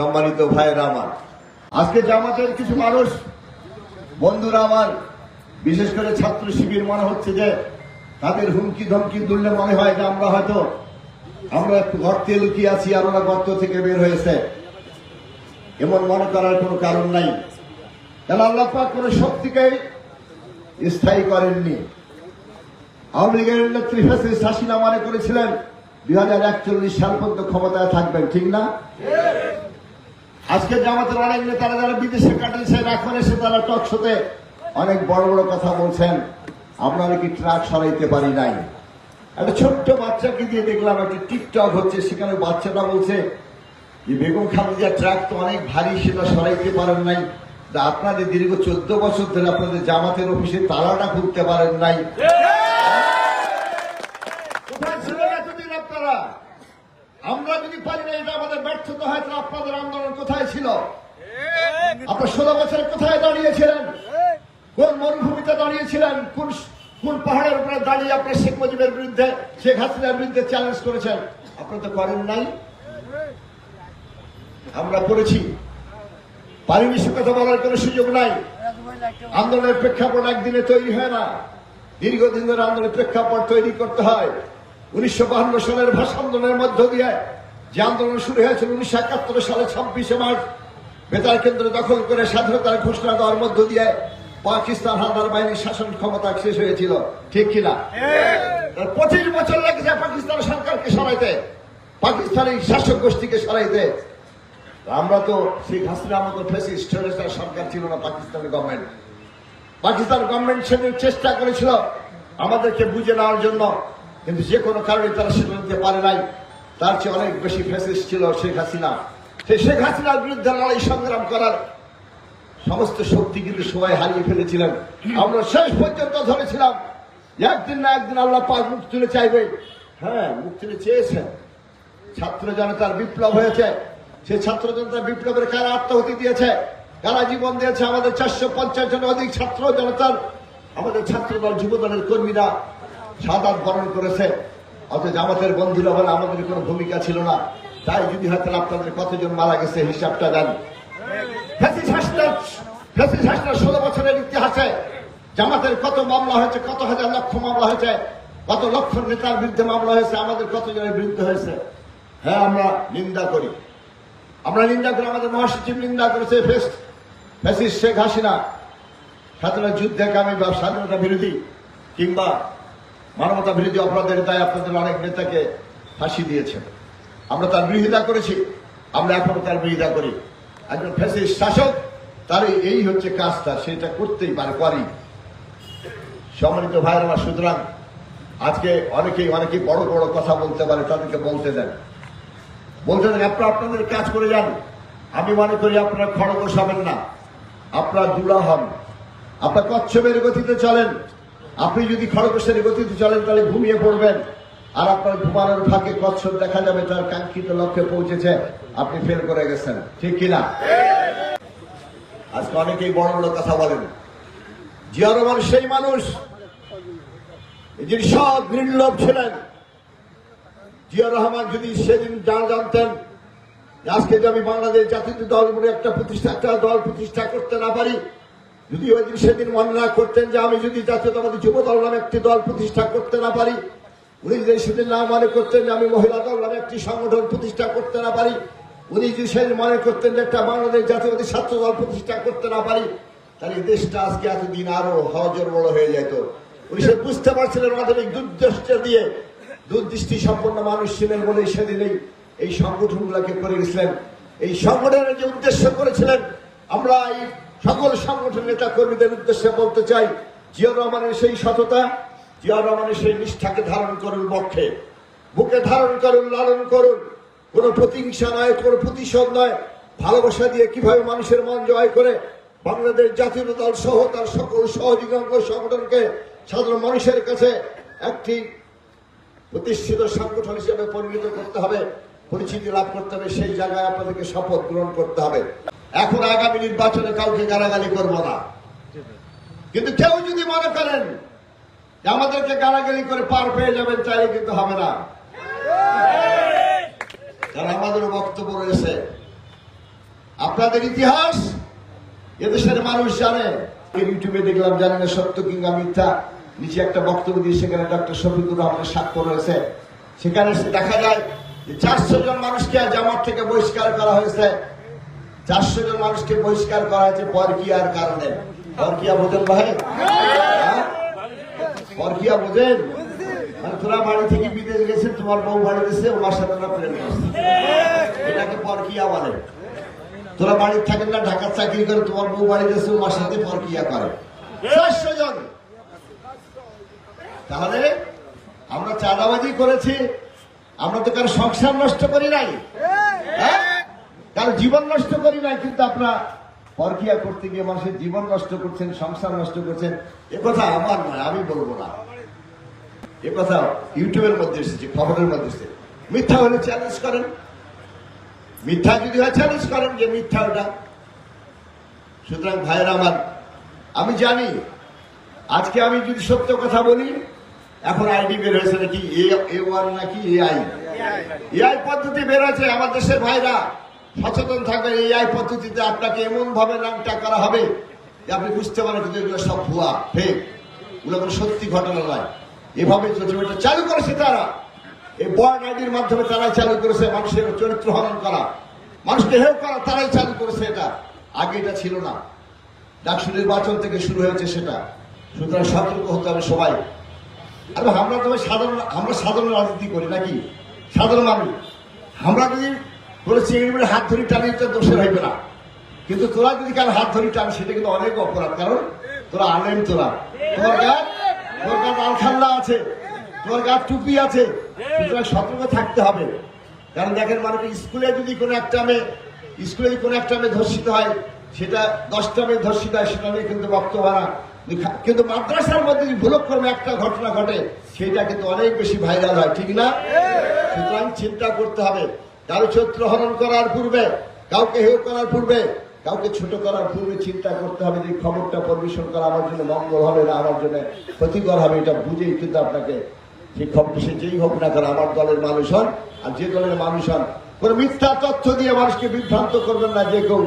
সম্মানিত ভাইয়েরা আমার। আজকে জামাতের কিছু মানুষ, বন্ধুরা আমার, বিশেষ করে ছাত্র শিবির মনে হচ্ছে যে তাদের হুমকি ধমকি তুললে মনে হয় যে আমরা হয়তো, আমরা একটু গর্তে লুকিয়ে আছি আর ওরা গর্ত থেকে বের হয়েছে। এমন মনে করার কোনো কারণ নাই। কেন আল্লাহ পাক কোনো শক্তিকে স্থায়ী করেননি? আওয়ামী লীগের নেত্রী ফেসিস হাসিনা মনে করেছিলেন, দুই হাজার একচল্লিশ সাল পর্যন্ত ক্ষমতায় থাকবেন, ঠিক না? আজকে জামাতের অনেক নেতারা যারা বিদেশে কাটিয়েছেন, এখন এসে তারা টক শোতে অনেক বড় বড় কথা বলছেন। আমরা নাকি ট্রাক সরাইতে পারি নাই? একটা ছোট্ট বাচ্চাকে দিয়ে দেখলাম, একটা টিকটক হচ্ছে, সেখানে বাচ্চাটা বলছে যে, বেগম খালেদা ট্রাক তো অনেক ভারী, সেটা সরাইতে পারেন নাই। আপনাদের দীর্ঘ চোদ্দ বছর ধরে আপনাদের জামাতের অফিসে তালাটা খুলতে পারেন নাই কোথায় ছিলেন এতদিন আপনারা আমরা যদি পারি না, এটা আমাদের ব্যর্থতা হয়, তাহলে আপনাদের আন্দোলন কোথায় ছিল? আপনার ষোলো বছরে কোথায় দাঁড়িয়েছিলেন? কোন মরুভূমিতে দাঁড়িয়েছিলেন? কোন কোন পাহাড়ের উপরে দাঁড়িয়ে আপনার শেখ মুজিবের বিরুদ্ধে, শেখ হাসিনার বিরুদ্ধে চ্যালেঞ্জ করেছেন? আপনারা তো করেন নাই। আমরা করেছি। পারিনি কথা বলার কোনো সুযোগ নাই। আন্দোলনের প্রেক্ষাপট একদিনে তৈরি হয় না। দীর্ঘদিন ধরে আন্দোলনের প্রেক্ষাপট তৈরি করতে হয়। উনিশশো সালের ভাষা আন্দোলনের মধ্য দিয়ে যে আন্দোলন শুরু হয়েছিল উনিশশো একাত্তর সালে ছাব্বিশে মার্চ বেতার কেন্দ্র দখল করে স্বাধীনতার ঘোষণা দেওয়ার মধ্য দিয়ে পাকিস্তান হানাদার বাহিনীর শাসন ক্ষমতা শেষ হয়েছিল। ঠিক কিনা? পঁচিশ বছর লেগেছে পাকিস্তান সরকারকে সরাইতে পাকিস্তানি শাসক গোষ্ঠীকে সরাইতে। আমরা তো শেখ হাসিনার মতো ফেসিস্ট সরকার ছিল না পাকিস্তানের গভর্নমেন্ট পাকিস্তান গভর্নমেন্ট সেদিন চেষ্টা করেছিল আমাদেরকে বুঝে নেওয়ার জন্য কিন্তু যে কোনো কারণে তারা সেটা নিতে পারে নাই। তার চেয়ে অনেক বেশি ফেসিস্ট ছিল শেখ হাসিনা। সেই শেখ হাসিনার বিরুদ্ধে লড়াই সংগ্রাম করার সমস্ত শক্তি কিন্তু সবাই হারিয়ে ফেলেছিলেন। আমরা শেষ পর্যন্ত ধরেছিলাম, একদিন না একদিন আল্লাহ পাক মুখ তুলে চাইবে। হ্যাঁ মুখ তুলে চেয়েছেন। ছাত্র জনতার বিপ্লব হয়েছে। সেই ছাত্র জনতার বিপ্লবের কারা আত্মাহুতি দিয়েছে? কারা জীবন দিয়েছে? আমাদের চারশো পঞ্চাশ জনের অধিক ছাত্র জনতার, আমাদের ছাত্র দল যুব দলের কর্মীরা সাদাত বরণ করেছে। অথচ আমাদের বন্ধুরা বলে আমাদের কোনো ভূমিকা ছিল না। তাই যদি হয়তো আপনাদের কতজন মারা গেছে, হিসাবটা দেন। ষোলো বছরের ইতিহাসে জামাতের কত মামলা হয়েছে, কত হাজার লক্ষ মামলা হয়েছে, কত লক্ষ নেতার বিরুদ্ধে মামলা হয়েছে, আমাদের কতজনের বিরুদ্ধে হয়েছে। হ্যাঁ আমরা নিন্দা করি। আমরা নিন্দা করি, আমাদের মহাসচিব নিন্দা করেছে ফেস্ট শেখ হাসিনা। স্বাধীনতা যুদ্ধকামী বা স্বাধীনতা বিরোধী কিংবা মানবতা বিরোধী অপরাধের দায় আপনাদের অনেক নেতাকে ফাঁসি দিয়েছেন। আমরা তার বিরোধিতা করেছি, আমরা এখনও তার বিরোধিতা করি। একজন ফ্যাসিস শাসক তার এই- হচ্ছে কাজটা, সেটা করতেই পারে করি সম্মানিত ভাইয়ের আমার সুতরাং আজকে অনেকেই অনেকেই বড় বড় কথা বলতে পারে, তাদেরকে বলতে দেন। বলতে দেন, আপনারা আপনাদের কাজ করে যান। আমি মনে করি আপনারা খড়গোশ হবেন না, আপনারা দুলা হন। আপনার কচ্ছপের গতিতে চলেন। আপনি যদি খড়গোশের গতিতে চলেন, তাহলে ঘুমিয়ে পড়বেন। আর আপনার ঘুমানোর ফাঁকে কচ্ছপ দেখা যাবে, তার কাঙ্ক্ষিত লক্ষ্যে পৌঁছেছে। আপনি ফেল করে গেছেন। ঠিক কিনা? আজকে অনেকেই বড় বড় কথা বলেন। জিয়া রহমান সেই মানুষ যিনি সব নির্লোভ ছিলেন। জিয়া রহমান যদি সেদিন যা জানতেন আজকে যে আমি বাংলাদেশ জাতীয় দল বলে একটা প্রতিষ্ঠা একটা দল প্রতিষ্ঠা করতে না পারি যদি ওই দিন সেদিন মনে না করতেন যে আমি যদি জাতীয়তাবাদী যুব দল নামে একটি দল প্রতিষ্ঠা করতে না পারি, উনি যদি সেদিন না মনে করতেন যে আমি মহিলা দল নামে একটি সংগঠন প্রতিষ্ঠা করতে না পারি, উনি যদি সেদিন মনে করতেন যে একটা বাংলাদেশ জাতীয়বাদী ছাত্র দল প্রতিষ্ঠা করতে না পারি, তাহলে দেশটা আজকে এতদিন আরও হজর বড় হয়ে যেত উনি সে বুঝতে পারছিলেন এই দুর্দৃষ্ট দিয়ে দুর্দৃষ্টি সম্পন্ন মানুষ ছিলেন বলে সেদিন এই সংগঠনগুলোকে করে গেছিলেন। এই সংগঠনের যে উদ্দেশ্য করেছিলেন, আমরা এই সকল সংগঠন নেতা কর্মীদের উদ্দেশ্যে বলতে চাই, জিয়া রহমানের সেই সততা, জিয়া রহমানের সেই নিষ্ঠাকে ধারণ করুন বক্ষে। বুকে ধারণ করুন, লালন করুন। কোনো প্রতিহিংসা নয়, কোনো প্রতিশোধ নয়। ভালোবাসা দিয়ে কীভাবে মানুষের মন জয় করে বাংলাদেশ জাতীয় দল সহ তার সকল সহযোগী সংগঠনকে সাধারণ মানুষের কাছে একটি প্রতিষ্ঠিত সংগঠন হিসেবে পরিণত করতে হবে, পরিচিতি লাভ করতে হবে, সেই জায়গায় আপনাদেরকে শপথ গ্রহণ করতে হবে। এখন আগামী নির্বাচনে কাউকে গালাগালি করব না। কিন্তু কেউ যদি মনে করেন আমাদেরকে গালাগালি করে পার পেয়ে যাবেন চাইলে কিন্তু হবে না। কারণ আমাদেরও বক্তব্য রয়েছে। আপনাদের ইতিহাস, এদেশের মানুষ জানে। ইউটিউবে দেখলাম জানি না সত্য কিংবা মিথ্যা? নিচে একটা বক্তব্য দিয়ে সেখানে ডক্টর শফিকুর রহমানের স্বাক্ষর রয়েছে। সেখানে দেখা যায় যে চারশো জন মানুষকে জামাত থেকে বহিষ্কার করা হয়েছে। চারশো জন মানুষকে বহিষ্কার করা হয়েছে পরকিয়ার কারণে। পরকিয়া বোঝেন ভাই? হ্যাঁ? পরকিয়া বোঝেন? মানে তোরা বাড়ি থেকে বিদেশ গেছে তোমার বউ বাড়ি গেছে ওর সাথে তোরা প্রেম এটাকে পরকিয়া বলে। তোরা বাড়ির থাকেন না, ঢাকার চাকরি করে, তোমার বউ বাড়ি গেছে ওর সাথে পরকিয়া করে। চারশো জন। তাহলে আমরা চাঁদাবাজি করেছি, আমরা তো কারও সংসার নষ্ট করি নাই। হ্যাঁ? কারও জীবন নষ্ট করি নাই, কিন্তু আপনার পরকিয়া করতে গিয়ে মানুষের জীবন নষ্ট করছেন, সংসার নষ্ট করছেন, এ কথা আমার নয়, আমি বলব না। এ কথা ইউটিউবের মধ্যে এসেছে, খবরের মধ্যে এসেছে। মিথ্যা হলে চ্যালেঞ্জ করেন। মিথ্যা যদি হয় চ্যালেঞ্জ করেন যে মিথ্যা ওটা। সুতরাং ভাইয়ের আমার, আমি জানি, আজকে আমি যদি সত্য কথা বলি, এখন আইডি বের হয়েছে নাকি এ ওয়ান নাকি এআই এআই পদ্ধতি বের হয়েছে আমার দেশের ভাইরা। সচেতন থাকবেন এআই পদ্ধতিতে আপনাকে এমন ভাবে নামটা করা হবে যে আপনি বুঝতে পারেন কিন্তু এগুলো সব ভুয়া ফেক এগুলো কোনো সত্যি ঘটনা নয়। এভাবে এটা চালু করেছে তারা, এই বয়ান আইডির মাধ্যমে তারাই চালু করেছে মানুষের চরিত্র হরণ করা। মানুষকে হেউ করা, তারাই চালু করেছে এটা। আগে এটা ছিল না। ডাকসু নির্বাচন থেকে শুরু হয়েছে সেটা। সুতরাং সতর্ক হতে হবে সবাই। আর আমরা তবে সাধারণ, আমরা সাধারণ রাজনীতি করি নাকি? সাধারণ মানুষ। আমরা যদি কোনো চিংড়ি মেরে হাত ধরি টানি তো দোষের হইবে না। কিন্তু তোরা যদি কারও হাত ধরি টান, সেটা কিন্তু অনেক অপরাধ। কারণ তোরা আনেন তোরা। তোমার গায়ে তোর গায়ে আলখাল্লা আছে তোমার গায়ে টুপি আছে, সুতরাং সতর্ক থাকতে হবে। কারণ দেখেন মানে স্কুলে যদি কোনো একটা মেয়ে, স্কুলে যদি কোনো একটা মেয়ে ধর্ষিত হয়, সেটা দশটা মেয়ে ধর্ষিত হয়, সেটা নিয়ে কিন্তু বক্তব্য না। কিন্তু মাদ্রাসার মধ্যে যদি ভুলক্রমে একটা ঘটনা ঘটে, সেটা কিন্তু অনেক বেশি ভাইরাল হয়, ঠিক না? সুতরাং চিন্তা করতে হবে। কারও চরিত্র হরণ করার পূর্বে, কাউকে হেউ করার পূর্বে, কাউকে ছোট করার পূর্বে চিন্তা করতে হবে যে খবরটা পরিবেশন করা আমার জন্য মঙ্গল হবে না, আমার জন্য ক্ষতিকর হবে, এটা বুঝেই কিন্তু আপনাকে সেই খবর সে যেই হোক না কারণ আমার দলের মানুষ হন, আর যে দলের মানুষ হন, কোনো মিথ্যা তথ্য দিয়ে মানুষকে বিভ্রান্ত করবেন না, যে কেউ